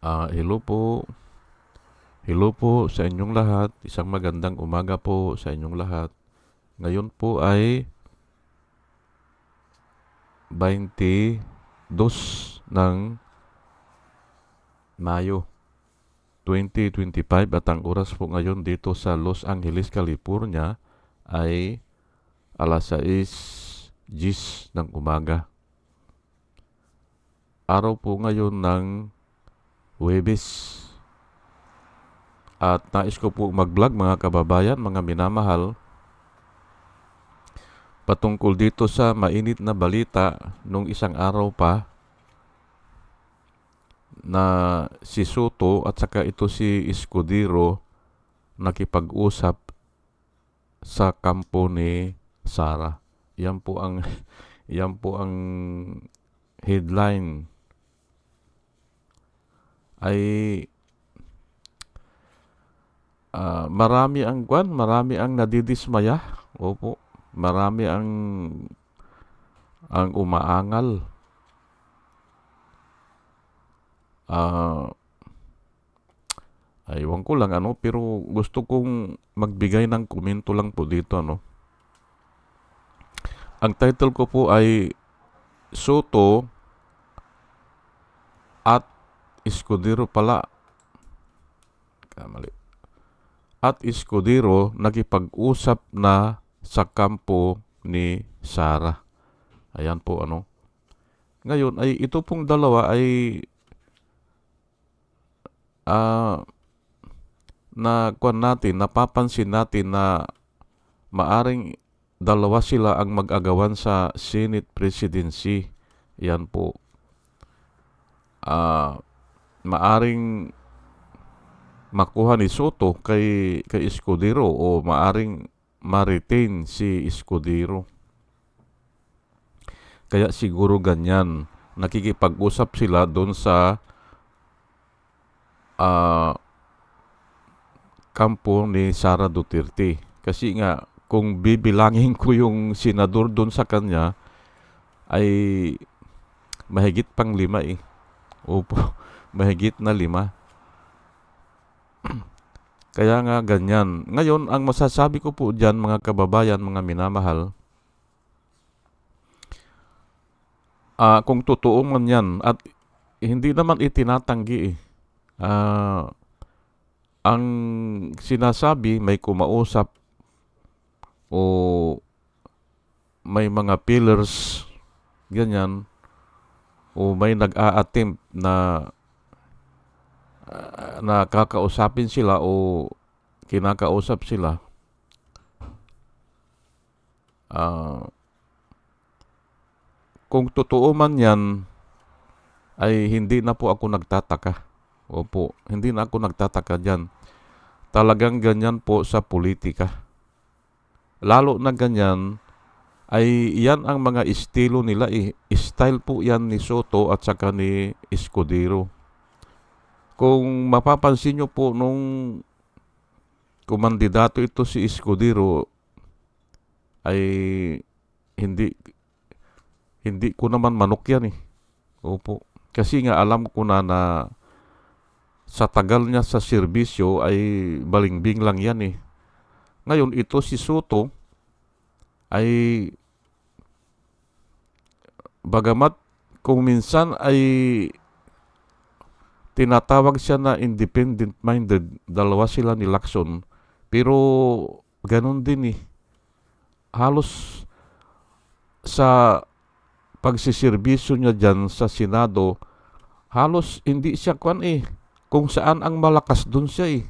Ah, hello po. Hello po sa inyong lahat. Isang magandang umaga po sa inyong lahat. Ngayon po ay 22 ng Mayo 2025 at ang oras po ngayon dito sa Los Angeles, California ay alas 6.10 ng umaga. Araw po ngayon ng Huwebes. At nais ko po mag-vlog mga kababayan, mga minamahal, patungkol dito sa mainit na balita nung isang araw pa na si Soto at saka ito si Escudero nakipag-usap sa kampo ni Sara. Yan po ang yan po ang headline ay ah, marami ang kwan, marami ang nadidismaya. Opo, marami ang ang umaangal. Ah, aywan ko lang ano, pero gusto kong magbigay ng komento lang po dito ano. Ang title ko po ay Soto at Escudero pala. Kamali. At Escudero nakipag-usap na sa kampo ni Sara. Ayan po ano. Ngayon ay ito pong dalawa ay ah na kwan natin, napapansin natin na maaring dalawa sila ang mag-agawan sa Senate presidency. Yan po. Ah maaring makuha ni Soto kay kay Escudero o maaring ma-retain si Escudero. Kaya siguro ganyan. Nakikipag-usap sila doon sa ah kampo ni Sara Duterte. Kasi nga, kung bibilangin ko yung senador doon sa kanya, ay mahigit pang lima eh. Opo, mahigit na lima. Kaya nga ganyan. Ngayon, ang masasabi ko po dyan, mga kababayan, mga minamahal, ah kung totoo man yan, at hindi naman itinatanggi eh. Ah, ang sinasabi may kumausap o may mga pillars ganyan o may nag-a-attempt na uh, na kakausapin sila o kinakausap sila uh, kung totoo man yan ay hindi na po ako nagtataka Opo, hindi na ako nagtataka dyan. Talagang ganyan po sa politika. Lalo na ganyan, ay yan ang mga estilo nila. Eh. Style po yan ni Soto at saka ni Escudero. Kung mapapansin nyo po nung kumandidato ito si Escudero, ay hindi hindi ko naman manok yan eh. Opo. Kasi nga alam ko na na sa tagal niya sa serbisyo ay balingbing lang yan eh. Ngayon, ito si Soto ay bagamat kung minsan ay tinatawag siya na independent-minded, dalawa sila ni Lacson, pero ganun din eh. Halos sa pagsiservisyo niya dyan sa Senado, halos hindi siya kwan eh, kung saan ang malakas, dun siya eh.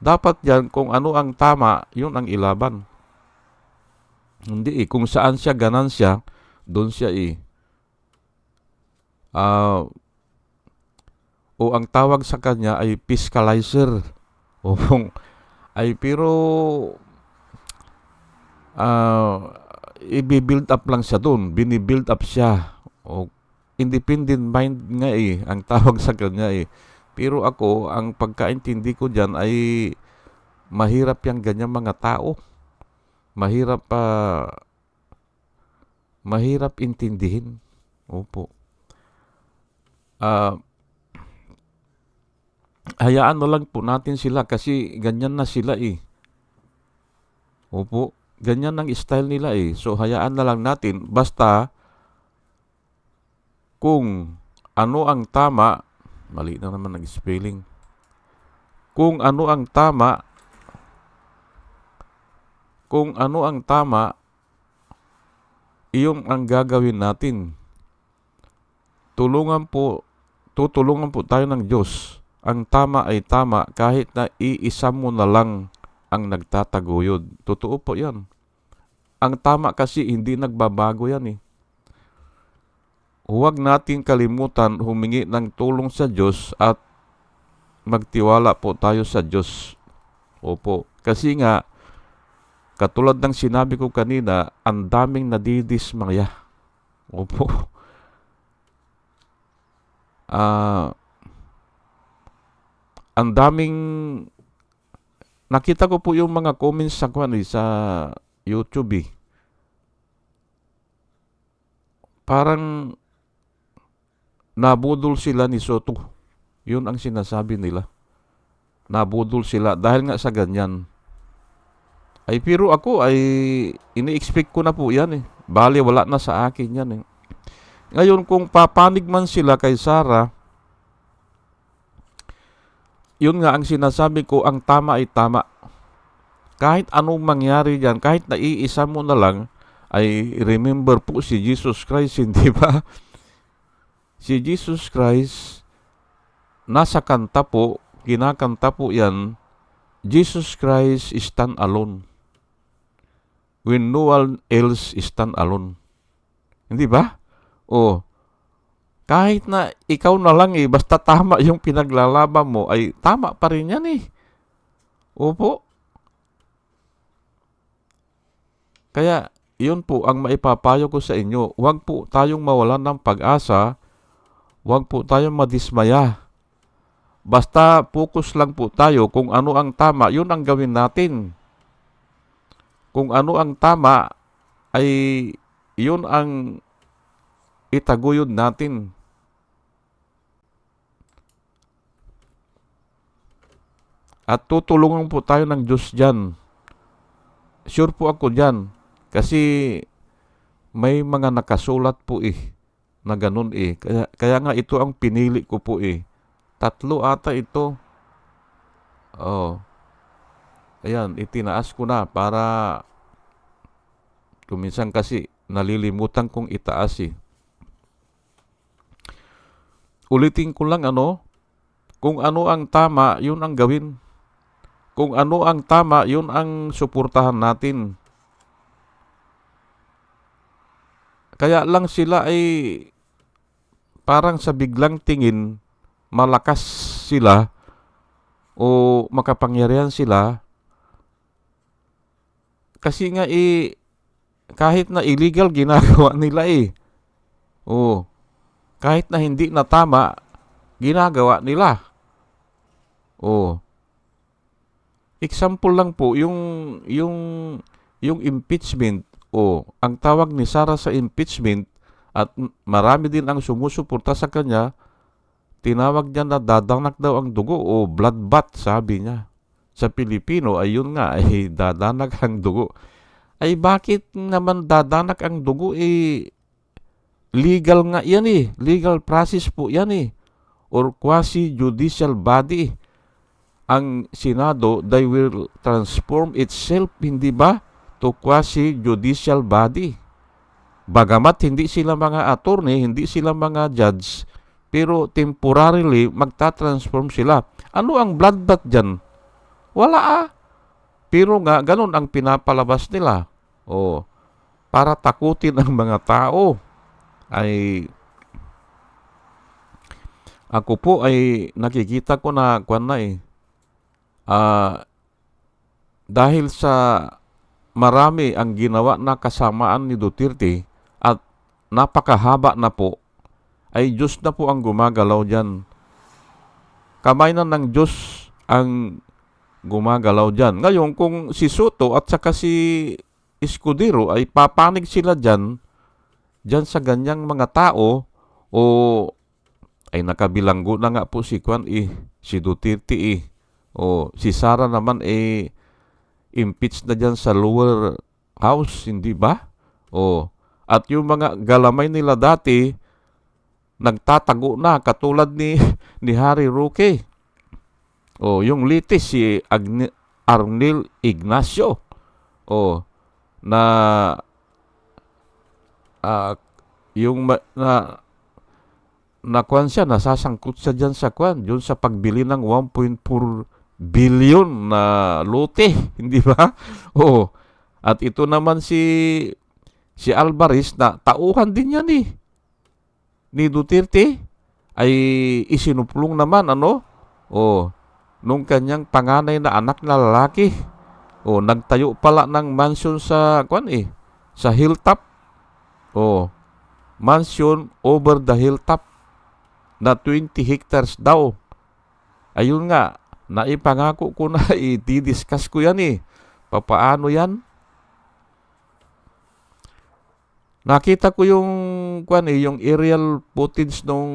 Dapat yan, kung ano ang tama, yun ang ilaban. Hindi eh. Kung saan siya ganansya, dun siya eh. Uh, o ang tawag sa kanya ay fiscalizer. O ay pero uh, i-build up lang siya doon. Bini-build up siya. O independent mind nga eh, ang tawag sa kanya eh. Pero ako, ang pagkaintindi ko dyan ay mahirap yung ganyan mga tao. Mahirap pa, uh, mahirap intindihin. Opo. Uh, hayaan na lang po natin sila kasi ganyan na sila eh. Opo, ganyan ang style nila eh. So hayaan na lang natin basta kung ano ang tama, mali na naman nag-spelling. Kung ano ang tama, kung ano ang tama, iyon ang gagawin natin. Tulungan po, tutulungan po tayo ng Diyos. Ang tama ay tama kahit na iisa mo na lang ang nagtataguyod. Totoo po yan. Ang tama kasi hindi nagbabago yan eh. Huwag natin kalimutan humingi ng tulong sa Diyos at magtiwala po tayo sa Diyos. Opo. Kasi nga, katulad ng sinabi ko kanina, ang daming nadidismaya. Opo. Ah, ang daming nakita ko po yung mga comments sa kwan eh, sa YouTube eh. Parang nabudol sila ni Soto. Yun ang sinasabi nila. Nabudol sila dahil nga sa ganyan. Ay pero ako ay ini-expect ko na po yan eh. Bali wala na sa akin yan eh. Ngayon kung papanig man sila kay Sarah, yun nga ang sinasabi ko, ang tama ay tama. Kahit anong mangyari diyan, kahit naiisa mo na lang, ay remember po si Jesus Christ, hindi ba? Si Jesus Christ, nasa kanta po, kinakanta po yan, Jesus Christ stand alone. When no one else stand alone. Hindi ba? O, kahit na ikaw na lang eh, basta tama yung pinaglalaban mo, ay tama pa rin yan eh. Opo. Kaya, yun po ang maipapayo ko sa inyo. Huwag po tayong mawalan ng pag-asa. Huwag po tayong madismaya. Basta focus lang po tayo kung ano ang tama, yun ang gawin natin. Kung ano ang tama, ay yun ang itaguyod natin. At tutulungan po tayo ng Diyos dyan. Sure po ako dyan. Kasi may mga nakasulat po eh na ganun eh. Kaya, kaya nga ito ang pinili ko po eh. Tatlo ata ito. Oh. Ayan, itinaas ko na para kuminsan kasi nalilimutan kong itaas eh. Ulitin ko lang ano, kung ano ang tama, yun ang gawin. Kung ano ang tama, yun ang suportahan natin. Kaya lang sila ay parang sa biglang tingin, malakas sila o makapangyarihan sila. Kasi nga eh, kahit na illegal ginagawa nila eh. Oo. Kahit na hindi na tama, ginagawa nila. Oo. Example lang po, yung, yung, yung impeachment, o ang tawag ni Sara sa impeachment, at marami din ang sumusuporta sa kanya, tinawag niya na dadanak daw ang dugo o bloodbath, sabi niya. Sa Pilipino, ayun nga, ay dadanak ang dugo. Ay bakit naman dadanak ang dugo? Eh, legal nga yan eh. Legal process po yan eh. Or quasi-judicial body. Ang Senado, they will transform itself, hindi ba? To quasi-judicial body. Bagamat hindi sila mga attorney, hindi sila mga judge, pero temporarily magta-transform sila. Ano ang bloodbath dyan? Wala ah. Pero nga, ganun ang pinapalabas nila. O, para takutin ang mga tao. Ay, ako po ay nakikita ko na kwan na eh. Ah, dahil sa marami ang ginawa na kasamaan ni Duterte at napakahaba na po, ay Diyos na po ang gumagalaw dyan. Kamay na ng Diyos ang gumagalaw dyan. Ngayon, kung si Soto at saka si Escudero ay papanig sila dyan, dyan sa ganyang mga tao o ay nakabilanggo na nga po si Kwan eh, si Duterte eh. O si Sara naman eh impeach na dyan sa lower house, hindi ba? O at yung mga galamay nila dati nagtatago na katulad ni ni Harry Roque. O yung litis si Agne, Arnel Ignacio. O na uh, yung ma, na na kwan siya, nasasangkot siya dyan sa kwan, dyan sa pagbili ng 1.4 billion na lote, hindi ba? Oo. At ito naman si si Alvarez na tauhan din yan eh. Ni Duterte ay isinuplong naman ano? O nung kanyang panganay na anak na lalaki. O nagtayo pala ng mansion sa kwan eh, sa hilltop. O mansion over the hilltop na 20 hectares daw. Ayun nga, naipangako ko na i-discuss ko yan eh. Papaano yan? Nakita ko yung kwan eh, yung aerial footage nung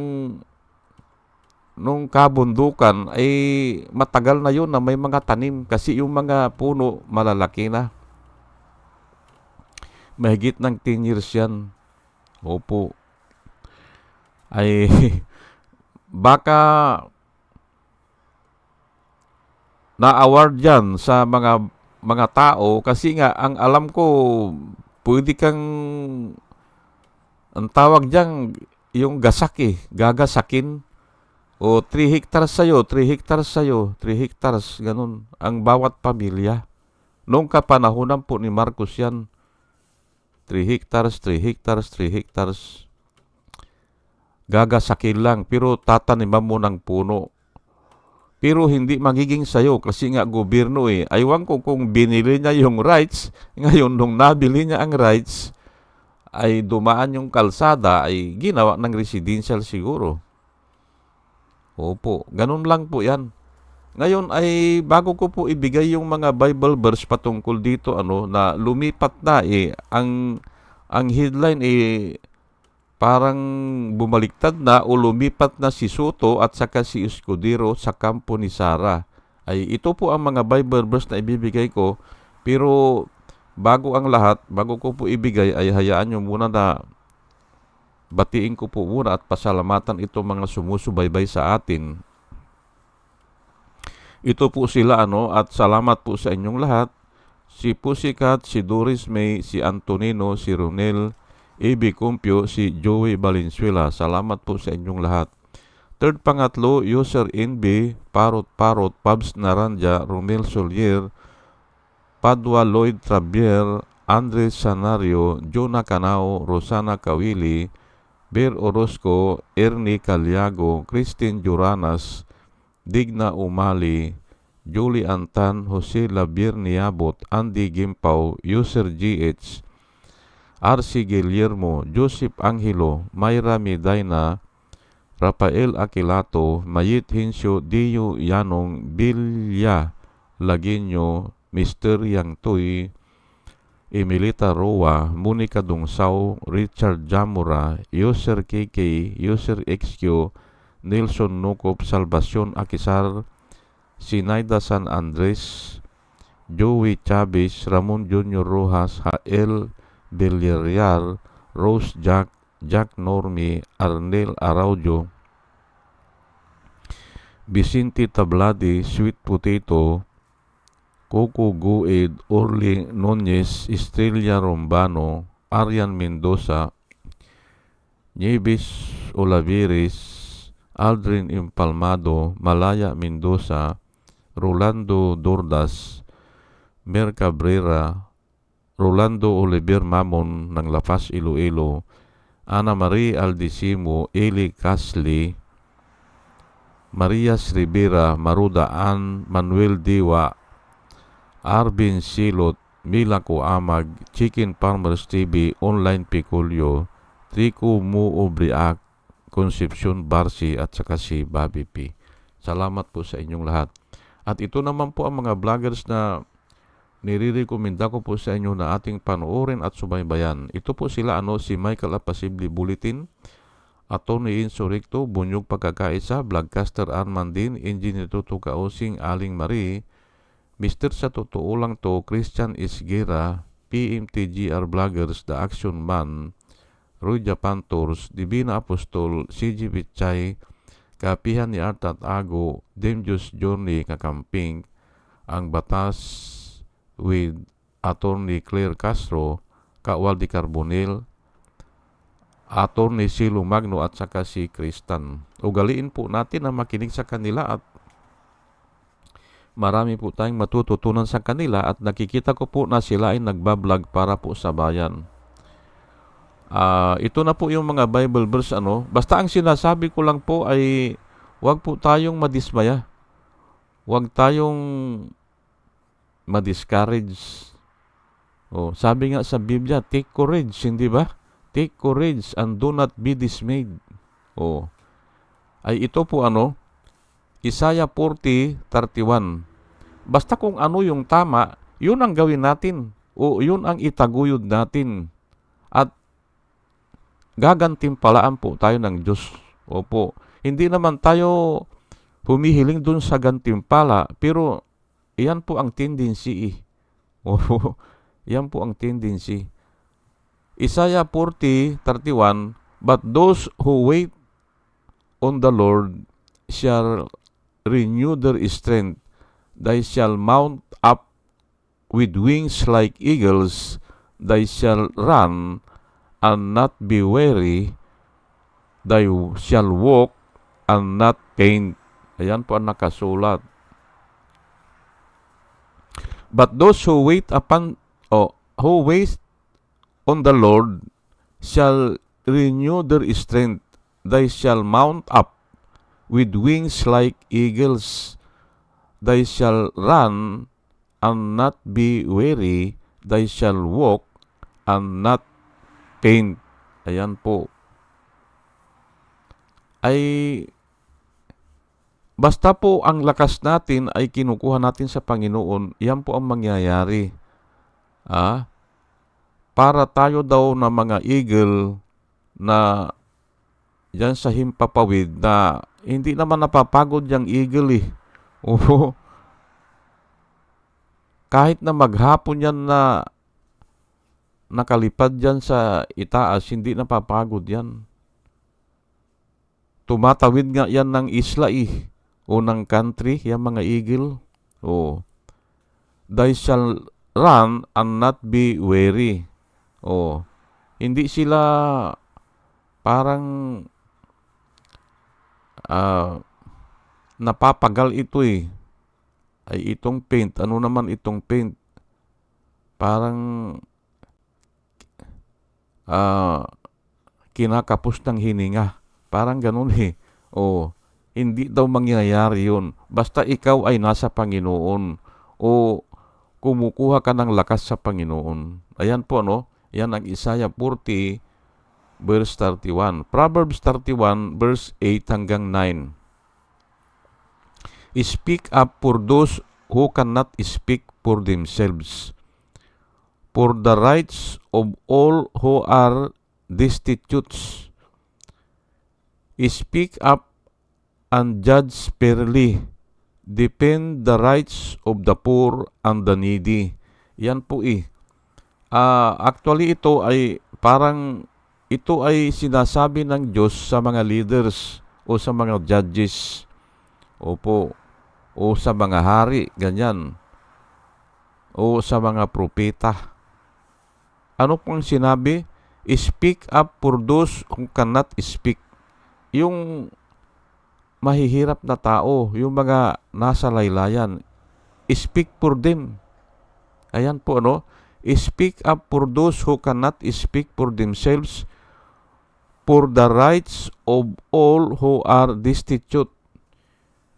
nung kabundukan ay matagal na yun na may mga tanim kasi yung mga puno malalaki na. Mahigit ng 10 years yan. Opo. Ay baka na-award yan sa mga mga tao kasi nga ang alam ko pwede kang ang tawag diyan yung gasak eh, gagasakin o 3 hectares sa'yo, 3 hectares sa'yo, 3 hectares, ganun, ang bawat pamilya. Noong kapanahonan po ni Marcos yan, 3 hectares, 3 hectares, 3 hectares gagasakin lang pero tataniman mo ng puno. Pero hindi magiging sayo kasi nga gobyerno eh. Aywan ko kung binili niya yung rights, ngayon nung nabili niya ang rights, ay dumaan yung kalsada, ay ginawa ng residential siguro. Opo, ganun lang po yan. Ngayon ay bago ko po ibigay yung mga Bible verse patungkol dito ano na lumipat na eh ang ang headline eh parang bumaliktad na o lumipat na si Soto at saka si Escudero sa kampo ni Sara. Ay ito po ang mga Bible verse na ibibigay ko pero bago ang lahat, bago ko po ibigay ay hayaan nyo muna na batiin ko po muna at pasalamatan ito mga sumusubaybay sa atin. Ito po sila ano at salamat po sa inyong lahat. Si Pusikat, si Doris May, si Antonino, si Ronel, AB Kumpyo, si Joey Valenzuela. Salamat po sa inyong lahat. Third pangatlo, user NB, Parot Parot, Pabs Naranja, Romel Solier, Padua Lloyd Trabier, Andres Sanario, Jonah Canao, Rosana Kawili, Ber Orozco, Ernie Calyago, Christine Juranas, Digna Umali, Julie Antan, Jose Labier Niabot, Andy Gimpaw, User GH, R.C. Guillermo, Joseph Angelo, Mayra Medina, Rafael Aquilato, Mayit Hinsyo, Dio Yanong, Bilya Laginyo, Mr. Yang Tuy, Emilita Roa, Monica Dungsaw, Richard Jamura, User KK, User XQ, Nelson Nukop, Salvacion Akisar, Sinaida San Andres, Joey Chavez, Ramon Junior Rojas, Hael Villarreal, Rose Jack, Jack Normi, Arnel Araujo, Vicente Tabladi, Sweet Potato, Coco Gued, Orly Nunez, Estrella Rombano, Arian Mendoza, Nieves Olaveres, Aldrin Impalmado, Malaya Mendoza, Rolando Dordas, Mer Cabrera, Rolando Oliver Mamon ng Lapas Iloilo, Ana Marie Aldisimo, Eli Casli, Maria Rivera, Maruda Ann, Manuel Diwa, Arvin Silot, Mila Amag, Chicken Farmers TV, Online Piculio, Trico Mu Obriak, Concepcion Barsi at saka si Bobby P. Salamat po sa inyong lahat. At ito naman po ang mga vloggers na nirirekomenda ko po sa inyo na ating panoorin at subaybayan. Ito po sila ano si Michael Apasibli Bulletin Attorney Insurrecto, Bunyog Pagkakaisa, Vlogcaster Armandin, Engineer Tuto Kausing, Aling Marie, Mr. Sa Totoo Lang To, Christian Isgira, PMTGR Vloggers, The Action Man, Roy Japan Tours, Divina Apostol, CG Pichay, Kapihan ni Artat Ago, Demjus Journey Kakamping, Ang Batas with Attorney Claire Castro, Kawal di Carbonil, Attorney Silo Magno at saka si Kristan. Ugaliin po natin na makinig sa kanila at marami po tayong matututunan sa kanila at nakikita ko po na sila ay nagbablog para po sa bayan. Ah, ito na po yung mga Bible verse ano. Basta ang sinasabi ko lang po ay huwag po tayong madismaya. Huwag tayong madiscourage. Oh, sabi nga sa Biblia, take courage, hindi ba? Take courage and do not be dismayed. Oh. Ay ito po ano, Isaiah 40:31. Basta kung ano yung tama, yun ang gawin natin. O yun ang itaguyod natin. At gagantimpalaan po tayo ng Diyos. Opo. Hindi naman tayo humihiling dun sa gantimpala, pero iyan po ang tendency eh. Opo. Yan po ang tendency. Isaiah 40:31 But those who wait on the Lord shall renew their strength. They shall mount up with wings like eagles. They shall run and not be weary. They shall walk and not faint. Ayan po ang nakasulat. But those who wait upon o who wait on the Lord shall renew their strength. They shall mount up with wings like eagles. They shall run and not be weary. They shall walk and not faint. Ayan po. Ay basta po ang lakas natin ay kinukuha natin sa Panginoon, yan po ang mangyayari. Ah, para tayo daw na mga eagle na yan sa himpapawid na hindi naman napapagod yung eagle eh. Oo. Kahit na maghapon yan na nakalipad yan sa itaas, hindi napapagod yan. Tumatawid nga yan ng isla eh. O ng country, yan mga eagle. Oh. They shall run and not be weary. Oh. Hindi sila parang uh, napapagal ito eh. Ay itong paint. Ano naman itong paint? Parang uh, kinakapos ng hininga. Parang ganun eh. O, hindi daw mangyayari yun. Basta ikaw ay nasa Panginoon. O kumukuha ka ng lakas sa Panginoon. Ayan po, no? Yan ang Isaiah 40, verse 31. Proverbs 31, verse 8 hanggang 9. Speak up for those who cannot speak for themselves. For the rights of all who are destitute. Speak up and judge fairly. Defend the rights of the poor and the needy. Yan po eh. Uh, actually ito ay parang ito ay sinasabi ng Diyos sa mga leaders o sa mga judges. Opo. O sa mga hari, ganyan. O sa mga propeta. Ano pong sinabi? Speak up for those who cannot speak yung mahihirap na tao, yung mga nasa laylayan, speak for them. Ayan po ano, speak up for those who cannot speak for themselves, for the rights of all who are destitute.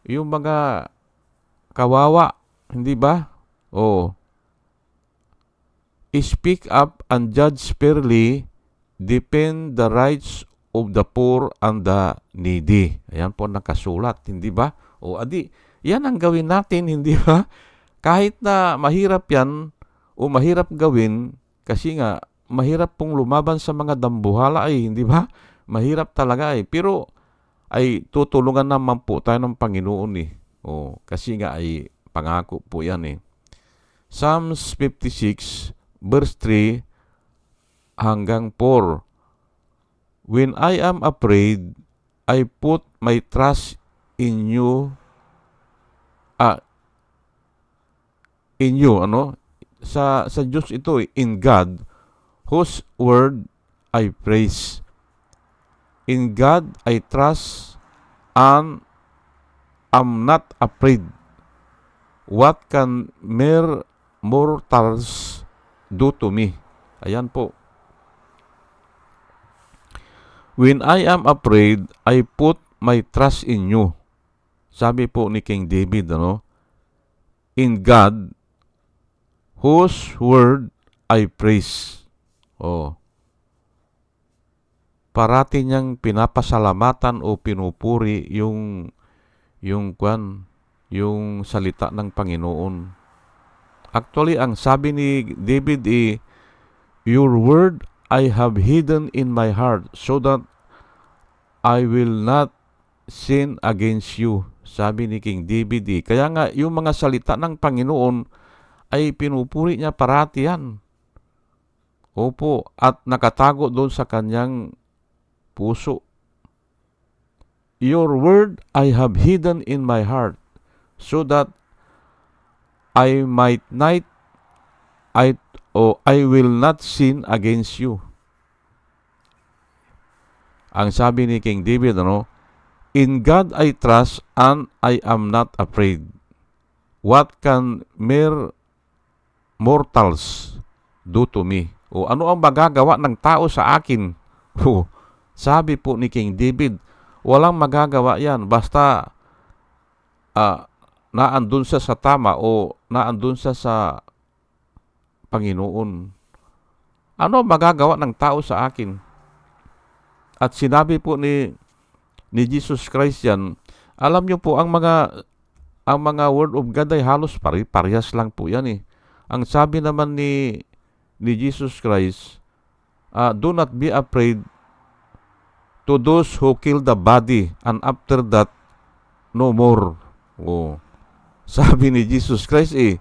Yung mga kawawa, hindi ba? Oh. Speak up and judge fairly, defend the rights of the poor and the needy. Ayan po nakasulat, hindi ba? O adi, yan ang gawin natin, hindi ba? Kahit na mahirap yan o mahirap gawin, kasi nga mahirap pong lumaban sa mga dambuhala ay, hindi ba? Mahirap talaga eh. Pero ay tutulungan naman po tayo ng Panginoon eh. Oh, kasi nga ay pangako po yan eh. Psalms 56 verse 3 hanggang 4. When I am afraid, I put my trust in you. Ah, in you, ano? Sa, sa Diyos ito, eh, in God, whose word I praise. In God I trust and am not afraid. What can mere mortals do to me? Ayan po. When I am afraid, I put my trust in you. Sabi po ni King David, ano? In God, whose word I praise. Oh. Parati niyang pinapasalamatan o pinupuri yung yung kwan, yung salita ng Panginoon. Actually, ang sabi ni David eh, Your word I have hidden in my heart so that I will not sin against you. Sabi ni King David eh. Kaya nga, yung mga salita ng Panginoon ay pinupuri niya parati yan. Opo, at nakatago doon sa kanyang puso. Your word I have hidden in my heart so that I might not I o I will not sin against you. Ang sabi ni King David ano, In God I trust and I am not afraid. What can mere mortals do to me? O ano ang magagawa ng tao sa akin? O, sabi po ni King David, walang magagawa yan basta uh, naandun siya sa tama o naandun siya sa Panginoon. Ano magagawa ng tao sa akin? At sinabi po ni ni Jesus Christ yan, alam niyo po ang mga ang mga word of God ay halos pare parehas lang po yan eh. Ang sabi naman ni ni Jesus Christ, uh, do not be afraid to those who kill the body and after that no more. Oh. Sabi ni Jesus Christ eh.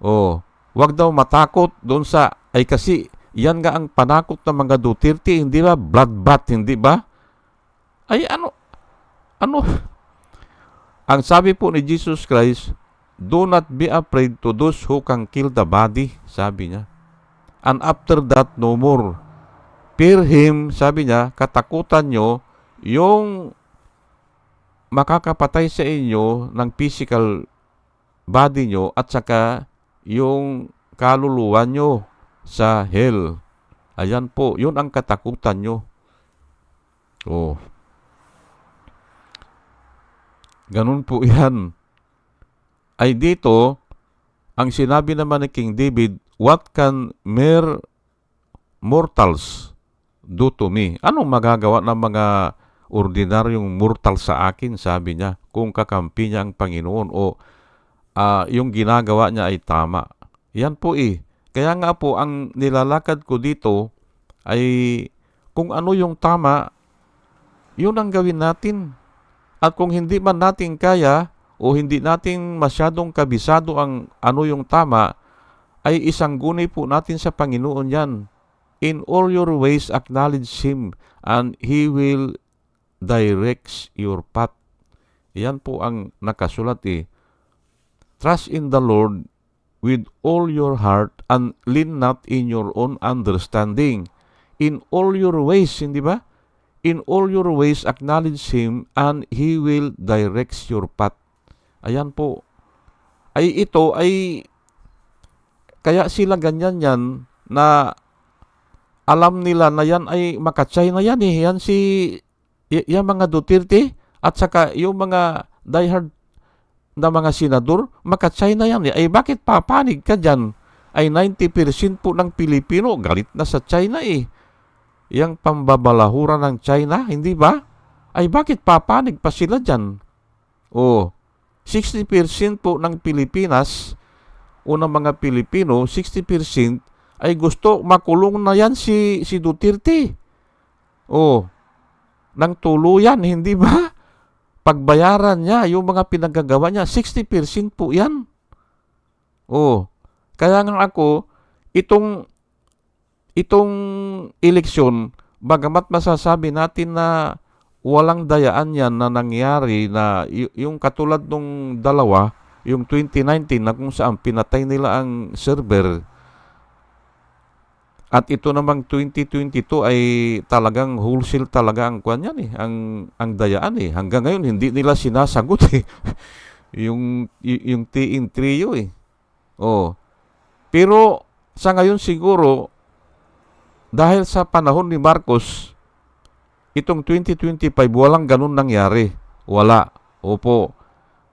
Oh, wag daw matakot doon sa ay kasi yan nga ang panakot ng mga Duterte, hindi ba? Bloodbath, hindi ba? Ay ano ano ang sabi po ni Jesus Christ, do not be afraid to those who can kill the body, sabi niya. And after that, no more. Fear him, sabi niya, katakutan nyo yung makakapatay sa inyo ng physical body nyo at saka yung kaluluwa nyo sa hell. Ayan po, yun ang katakutan nyo. Oh. Ganun po yan. Ay dito, ang sinabi naman ni King David, what can mere mortals do to me? Anong magagawa ng mga ordinaryong mortal sa akin, sabi niya, kung kakampi niya ang Panginoon o uh, yung ginagawa niya ay tama. Yan po eh. Kaya nga po, ang nilalakad ko dito ay kung ano yung tama, yun ang gawin natin. At kung hindi man natin kaya o hindi natin masyadong kabisado ang ano yung tama, ay isang gunay po natin sa Panginoon yan. In all your ways, acknowledge Him and He will direct your path. Yan po ang nakasulat eh. Trust in the Lord with all your heart and lean not in your own understanding. In all your ways, hindi ba? In all your ways, acknowledge Him and He will direct your path. Ayan po. Ay ito ay kaya sila ganyan yan na alam nila na yan ay makatsay na yan eh. Yan si y- yung mga Duterte at saka yung mga diehard na mga senador, makatsay na yan eh. Ay bakit papanig ka dyan? Ay 90% po ng Pilipino galit na sa China eh. Yang pambabalahura ng China, hindi ba? Ay bakit papanig pa sila dyan? Oh, 60% po ng Pilipinas o ng mga Pilipino, 60% ay gusto makulong na yan si, si Duterte. Oh, ng tuluyan, hindi ba? Pagbayaran niya, yung mga pinagagawa niya, 60% po yan. Oh, kaya nga ako, itong, itong eleksyon, bagamat masasabi natin na walang dayaan yan na nangyari na yung katulad nung dalawa, yung 2019 na kung saan pinatay nila ang server at ito namang 2022 ay talagang wholesale talaga ang kwan yan eh, ang, ang dayaan eh. Hanggang ngayon hindi nila sinasagot eh. yung, yung tiin trio eh. Oh. Pero sa ngayon siguro, dahil sa panahon ni Marcos, itong 2025 walang ganun nangyari. Wala. Opo.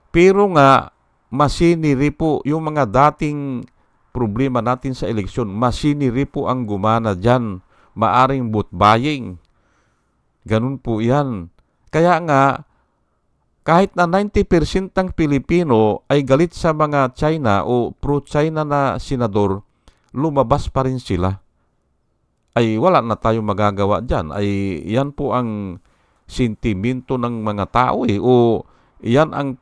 Pero nga, masiniri po yung mga dating problema natin sa eleksyon. Masiniri po ang gumana dyan. Maaring vote buying. Ganun po yan. Kaya nga, kahit na 90% ng Pilipino ay galit sa mga China o pro-China na senador, lumabas pa rin sila. Ay wala na tayong magagawa dyan. Ay yan po ang sentimento ng mga tao eh. O yan ang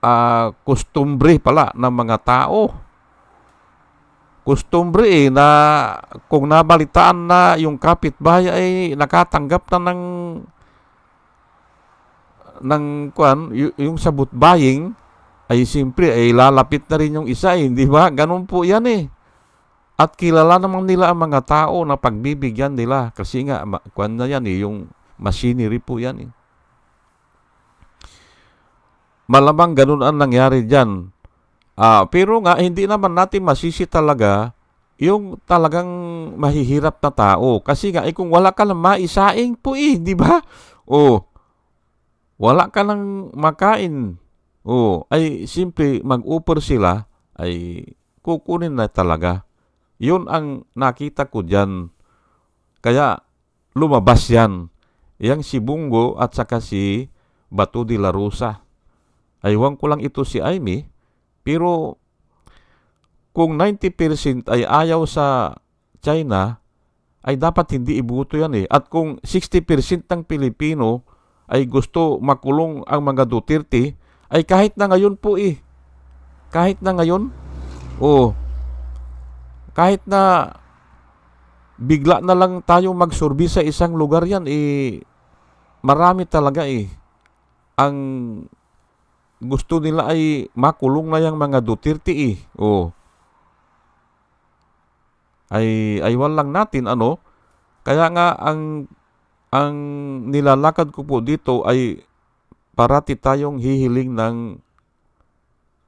uh, kustumbre pala ng mga tao kustumbre eh, na kung nabalitaan na yung kapitbahay ay nakatanggap na ng ng kwan, y- yung sabot buying ay simpre ay lalapit na rin yung isa eh, di ba? Ganun po yan eh. At kilala naman nila ang mga tao na pagbibigyan nila kasi nga kwan na yan eh, yung machinery po yan eh. Malamang ganun ang nangyari diyan. Ah, pero nga hindi naman natin masisi talaga yung talagang mahihirap na tao kasi nga eh, kung wala ka lang maisaing po eh, di ba? Oh. Wala ka lang makain. Oh, ay simple mag-offer sila ay kukunin na talaga. Yun ang nakita ko diyan. Kaya lumabas yan. Yang si Bungo at saka si Bato de la Rosa. Aywan ko lang ito si Amy pero kung 90% ay ayaw sa China, ay dapat hindi ibuto yan eh. At kung 60% ng Pilipino ay gusto makulong ang mga Duterte, ay kahit na ngayon po eh. Kahit na ngayon, oh, kahit na bigla na lang tayo magsurbi sa isang lugar yan, eh, marami talaga eh. Ang gusto nila ay makulong na yung mga Duterte eh. Oh. Ay aywan lang natin ano. Kaya nga ang ang nilalakad ko po dito ay parati tayong hihiling ng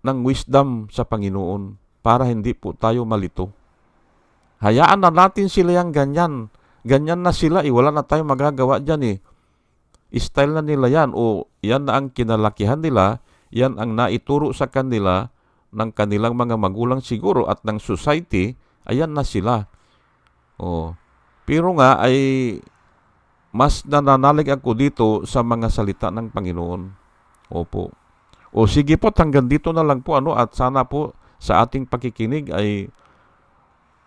ng wisdom sa Panginoon para hindi po tayo malito. Hayaan na natin sila yung ganyan. Ganyan na sila, eh, wala na tayong magagawa dyan eh. Style na nila yan o yan na ang kinalakihan nila yan ang naituro sa kanila ng kanilang mga magulang siguro at ng society, ayan na sila. Oh. Pero nga ay mas nananalig ako dito sa mga salita ng Panginoon. Opo. O sige po, hanggang dito na lang po ano at sana po sa ating pakikinig ay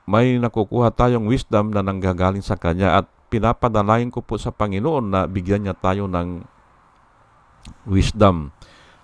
may nakukuha tayong wisdom na nanggagaling sa Kanya at pinapadalayan ko po sa Panginoon na bigyan niya tayo ng wisdom.